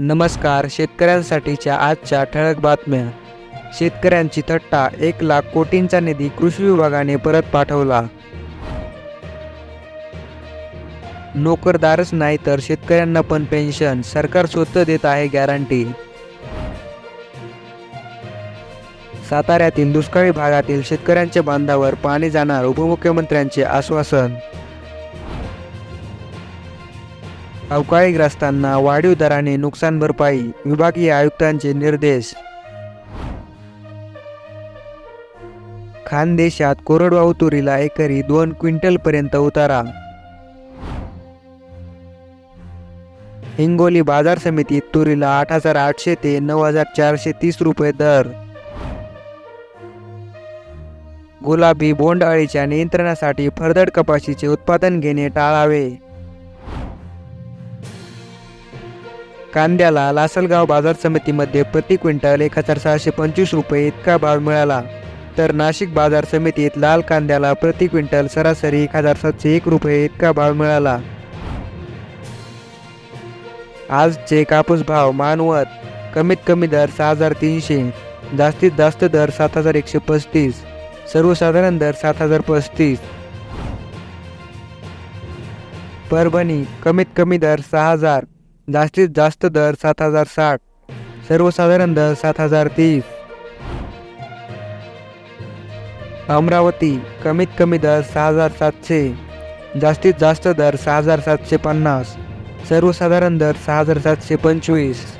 नमस्कार शेतकऱ्यांसाठीच्या आजच्या ठळक बातम्या. शेतकऱ्यांची थट्टा एक लाख कोटींचा निधी कृषी विभागाने परत पाठवला. नोकरदारच नाही तर शेतकऱ्यांना पण पेन्शन. सरकार स्वतः देत आहे गॅरंटी. साताऱ्यातील दुष्काळी भागातील शेतकऱ्यांच्या बांधावर पाणी जाणार उपमुख्यमंत्र्यांचे आश्वासन. अवकाळीग्रस्तांना वाढीव दराने नुकसान भरपाई विभागीय आयुक्तांचे निर्देश. खानदेशात कोरडवाहू तुरीला एकरी दोन क्विंटलपर्यंत उतारा. हिंगोली बाजार समितीत तुरीला आठ हजार आठशे ते नऊ हजार चारशे तीस रुपये दर. गुलाबी बोंडअळीच्या नियंत्रणासाठी फरदड कपाशीचे उत्पादन घेणे टाळावे. कांद्याला लासलगाव बाजार समितीमध्ये प्रति क्विंटल एक हजार सहाशे पंचवीस रुपये इतका भाव मिळाला. तर नाशिक बाजार समितीत लाल कांद्याला प्रति क्विंटल सरासरी एक हजार सातशे एक रुपये इतका भाव मिळाला. आजचे कापूस भाव मानवत कमीत कमी दर सहा हजार तीनशे जास्तीत जास्त दर सात हजार एकशे पस्तीस सर्वसाधारण दर सात हजार पस्तीस. परभणी कमीत कमी दर सहा हजार जास्तीत जास्त दर सात हजार साठ. सर्वसाधारण दर सात हजार तीस. अमरावती कमीत कमी दर सहा हजार सातशे. जास्तीत जास्त दर सहा हजार सातशे पन्नास. सर्वसाधारण दर सहा हजार सातशे पंचवीस.